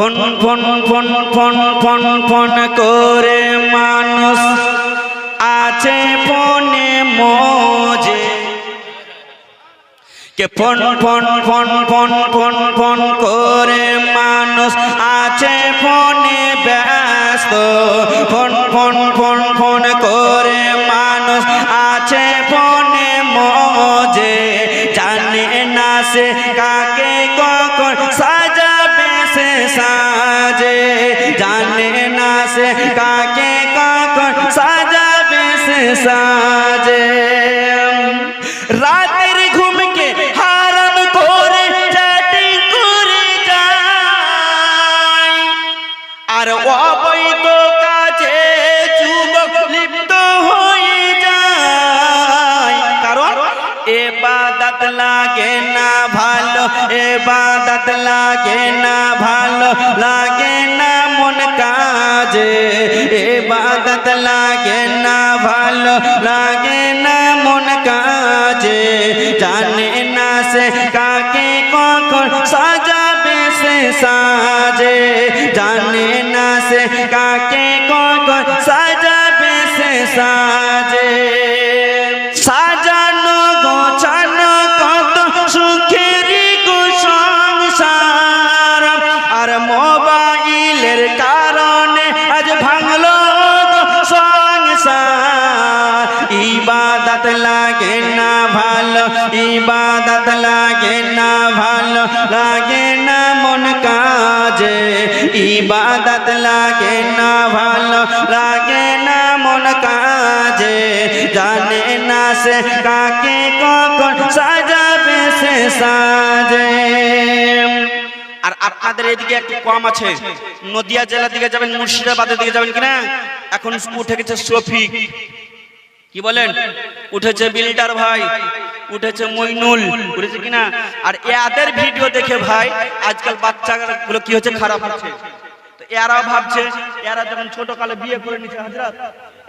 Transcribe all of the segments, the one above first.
Phone phone phone phone phone phone করে মানুষ আছে ফোনে মজে কে phone phone phone phone phone phone করে মানুষ আছে ফোনে ব্যস্ত ফোন ফোন ফোন ফোন করে মানুষ আছে ফোনে মজে জানে না সে কাকে কাকে কখন সাজাবে সে সাজে? রাতের ঘুমকে হারাম করে চ্যাটিং করে যায়। আর অবৈধ কাজে যুবক লিপ্ত হয়ে যায়। কারণ এবাদত লাগে না ভালো, এবাদত লাগে না ভালো এবাদত লাগে না ভালো লাগে না মন কাজে জানে না সে কাকে কখন সাজাবে সে সাজে ইবাদত লাগে না ভালো, লাগে না মন কাজে। ইবাদত লাগে না ভালো, লাগে না মন কাজে। জানে না সে কাকে কখন সাজাবে সে সাজে। আর আপনাদের এদিকে একটু কম আছে। নদিয়া জেলার দিকে যাবেন, মুর্শিদাবাদের দিকে যাবেন কিনা? এখন উঠে গেছে শফিক। কি বলেন? উঠেছে বিল্ডার ভাই। উঠেছে মইনুল, উঠেছে কিনা? আর এদের ভিডিও দেখে ভাই, আজকাল বাচ্চাগুলো কি হচ্ছে? খারাপ হচ্ছে। তো এরাও ভাবছে, এরা যখন ছোট কালে বিয়ে করে নিচ্ছে হাজরাত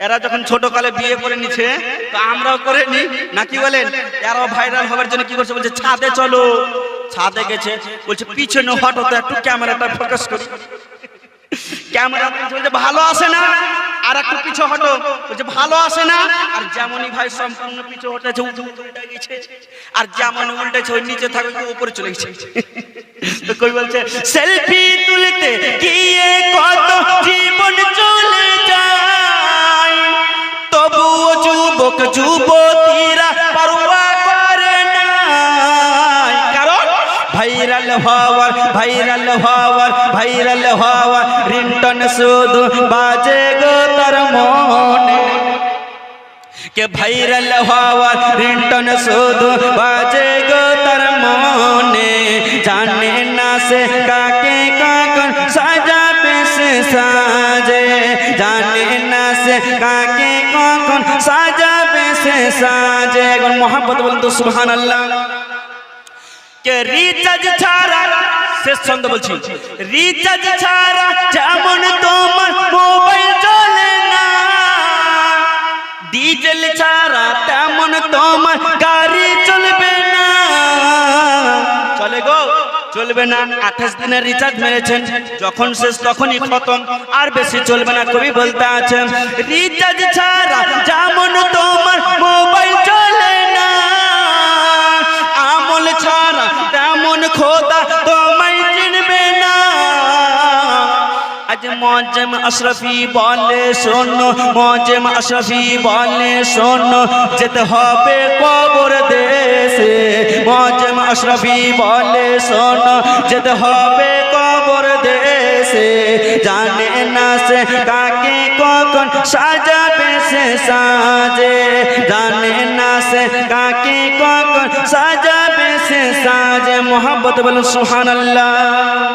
এরা যখন ছোট কালে বিয়ে করে নিচ্ছে তো আমরাও করে নি নাকি বলেন? এরাও ভাইরাল হবার জন্য কি করছে? বলছে, ছাদে চলো। ছাদে গেছে, বলছে, পিছনে হঠাৎ একটু ক্যামেরাটা ফোকাস করি। ক্যামেরা ভালো আসে না? আর একটু পিছু হটো। বলছে ভালো আসে না, আর যেমনই ভাই সম্পূর্ণ পিছু হটেছে উল্টে গেছে। আর যেমন উল্টেছে, ওই নিচে থাকে তো উপরে চলে গেছে। তো কই বলছে, সেলফি তুলতে গিয়ে কত জীবন চলে ভাইরাল হওয়ার ভাইরাল হওয়ার ভাইরাল হওয়ার রিন্টন শুধু বাজে গো তার মনে। কে ভাইরাল হওয়ার রিন্টন শুধু বাজে গো তার মনে। জানে না সে কাকে কখন সাজাবে সে সাজে। জানে না সে কাকে কখন সাজাবে সে সাজে। এখন মোহাম্মদ বলতো সুবহান আল্লাহ কে রিচার্জ ছাড়া? শেষ ছন্দ বলছি। রিচার্জ ছাড়া যেমন তোমার মোবাইল চলে না। ডিজেল ছাড়া তেমন তোমার গাড়ি চলবে না। চলে গো, চলবে না। আঠাশ দিনের রিচার্জ মেরেছেন। যখন শেষ, তখনই খতম। আর বেশি চলবে না, কবি বলতে আছেন। রিচার্জ ছাড়া যেমন তোমার মোবাইল মজম আশরফি বলে শোনো মজম আশরফি বলে শোনো, যেতে হবে কবর দেশে। মজম আশরফি বলে শোনো, যেতে হবে কবর দেশে। জানে না সে কাকে কখন সাজাবে সে সাজে। জানে না সে কাকে কখন সাজাবে সে সাজে। মোহাম্মত বলুন সুহান আল্লাহ